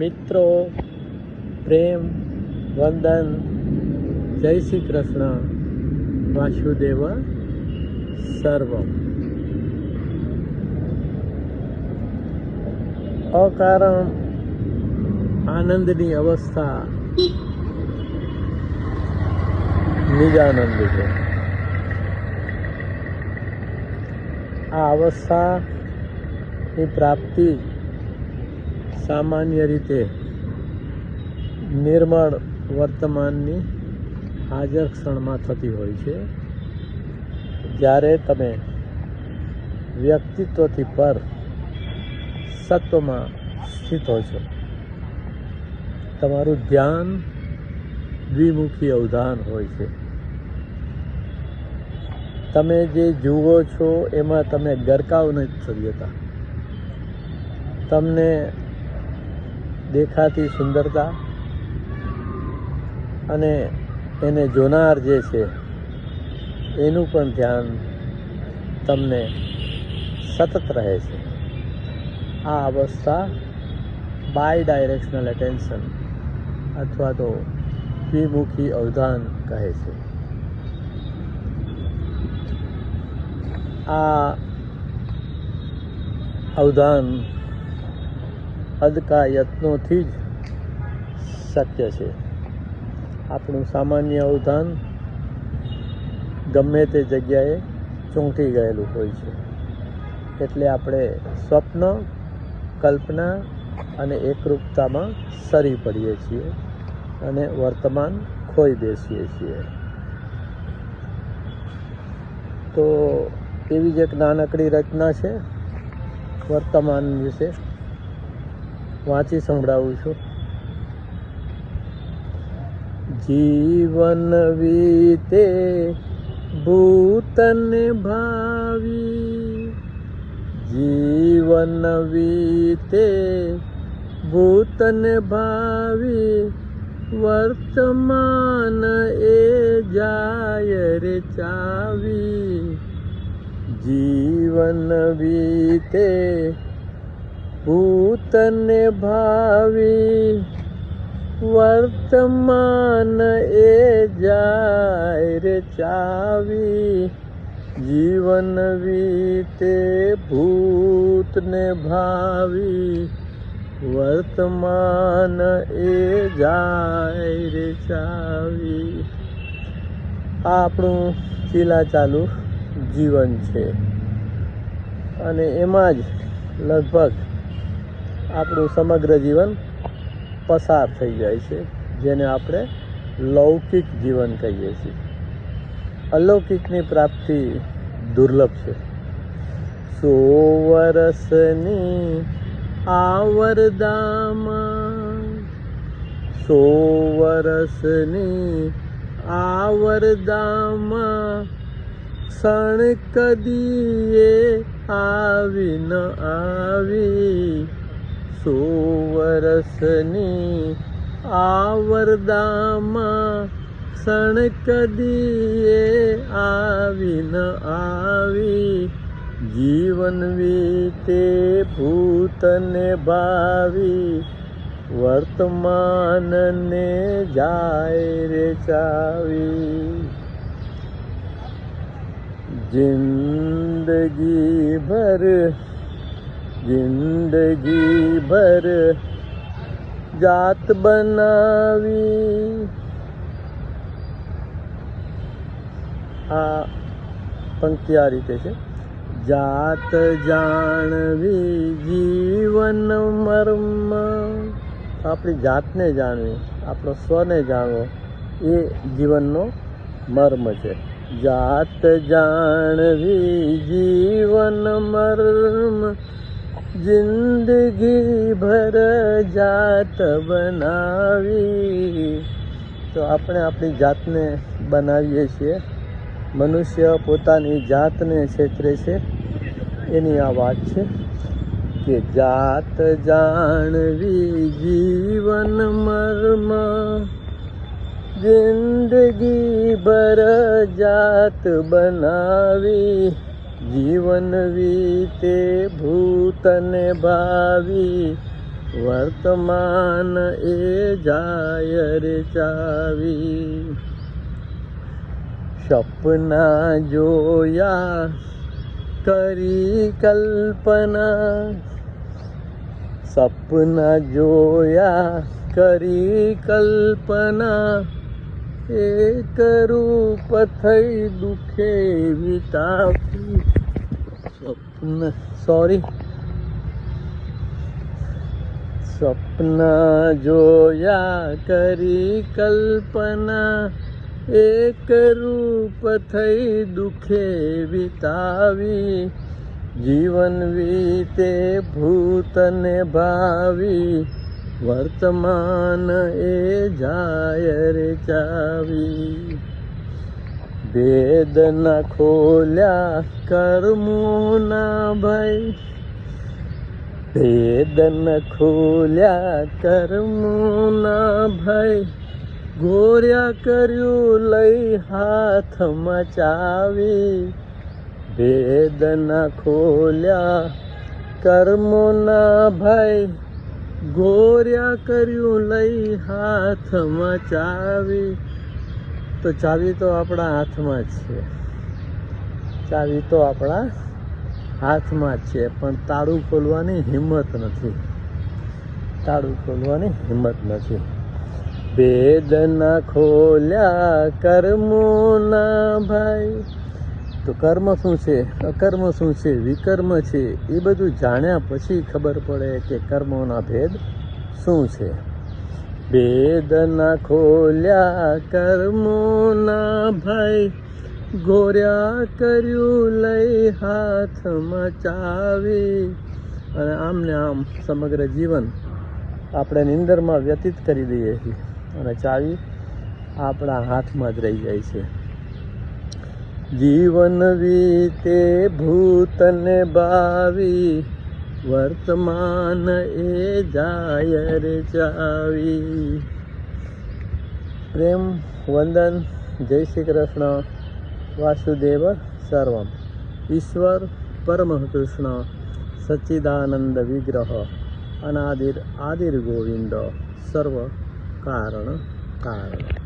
મિત્રો પ્રેમ વંદન જય શ્રી કૃષ્ણ વાસુદેવ સર્વમ અકારણ આનંદની અવસ્થા નિજાનંદ છે આ અવસ્થાની પ્રાપ્તિ સામાન્ય રીતે નિર્મળ વર્તમાનની હાજર ક્ષણમાં થતી હોય છે. જ્યારે તમે વ્યક્તિત્વથી પર સત્વમાં સ્થિત હો છો, તમારું ધ્યાન દ્વિમુખી અવધાન હોય છે. તમે જે જુઓ છો, એમાં તમે ગરકાવ નથી થઈ જતા તમને દેખાતી સુંદરતા અને એને જોનાર જે છે, એનું પણ ધ્યાન તમને સતત રહે છે. આ અવસ્થા બાય ડાયરેક્શનલ એટેન્શન અથવા તો દ્વિમુખી અવધાન કહે છે. આ અવધાન અદકા યત્નોથી જ શક્ય છે. આપણું સામાન્ય અવધાન ગમે તે જગ્યાએ ચોંટી ગયેલું હોય છે. એટલે આપણે સ્વપ્ન, કલ્પના અને એકરૂપતામાં સરી પડીએ છીએ અને વર્તમાન ખોઈ બેસીએ છીએ. તો એવી જ એક નાનકડી રચના છે વર્તમાન વિશે. વાંચી સંભળાવું છું. જીવન વીતે, ભૂતન ભાવિ. જીવન વીતે, ભૂતન ભાવિ. વર્તમાન એ જાય રે ચાવી. જીવન વીતે ભૂતન ભાવી વર્તમાન એ જાય રે ચાવી. જીવન વીતે ભૂતને ભાવી વર્તમાન એ જાય રે ચાવી. આપણું ચીલા ચાલુ જીવન છે. અને એમાં જ લગભગ આપણું સમગ્ર જીવન પસાર થઈ જાય છે, જેને આપણે લૌકિક જીવન કહીએ છીએ. અલૌકિકની પ્રાપ્તિ દુર્લભ છે. સો વર્ષની આવરદામાં સો વર્ષની આવરદામાં ક્ષણ કદીએ આવી ન આવી. સો વર્ષની આવરદામાં ક્ષણ કદીએ આવી. ન આવી જીવન વીતે ભૂતને ભાવી. વર્તમાનને જાય રે ચાવી. જિંદગી ભર જિંદગી ભર જાત બનાવી. આ પંક્તિ આ રીતે છે. જાત જાણવી જીવન મર્મ. આપણી જાતને જાણવી, આપણો સ્વને જાણવો, એ જીવનનો મર્મ છે. જાત જાણવી જીવન મર્મ. જિંદગી ભર જાત બનાવી. તો આપણે આપણી જાતને બનાવીએ છીએ. મનુષ્ય પોતાની જાતને છેતરે છે. એની આ વાત છે કે જાત જાણવી જીવન મર્મ. જિંદગી ભર જાત બનાવી. જીવન વીતે, ભૂતને ભાવી, વર્તમાન એ જાય રે ચાવી. સપના જોયા, કરી કલ્પના. સપના જોયા, કરી કલ્પના. એક રૂપ થઈ દુખે વિતાવી સ્વપ્ન સોરી સપના જોયા કરી કલ્પના, એક રૂપ થઈ દુખે વિતાવી. જીવન વીતે ભૂતને ભાવી. વર્તમાન એ જાય રે ચાવી. ભેદ ન ખોલ્યા કર્મોના ભાઈ ભેદ ન ખોલ્યા કર્મોના ભાઈ ગોર્યા કર્યું લઈ હાથ મચાવી. ભેદ ન ખોલ્યા કર્મોના ભાઈ ગોર્યા કર્યું લઈ હાથ ચાવી તો ચાવી તો આપણા હાથમાં જ છે. ચાવી તો આપણા હાથમાં જ છે, પણ તાળું ખોલવાની હિંમત નથી. તાળું ખોલવાની હિંમત નથી. ભેદ ના ખોલ્યા કર્મોના ભાઈ. તો કર્મ શું છે? અકર્મ શું છે? વિકર્મ છે? એ બધું જાણ્યા પછી ખબર પડે કે કર્મોના ભેદ શું છે? ભેદ ના ખોલ્યા કર્મોના ભાઈ ગોર્યા કર્યું લઈ હાથમાં ચાવી. અને આમ ને આમ સમગ્ર જીવન આપણે નિંદરમાં વ્યતીત કરી દઈએ છીએ. અને ચાવી આપણા હાથમાં જ રહી જાય છે. જીવન વીતે ભૂતને ભાવી વર્તમાન એ જાય રે ચાવી. પ્રેમ, વંદન, જય શ્રી કૃષ્ણ, વાસુદેવ, સર્વમ. ઈશ્વર પરમ કૃષ્ણ સચ્ચિદાનંદ વિગ્રહ, અનાદિર, આદિર ગોવિંદ, સર્વ કારણ કારણ.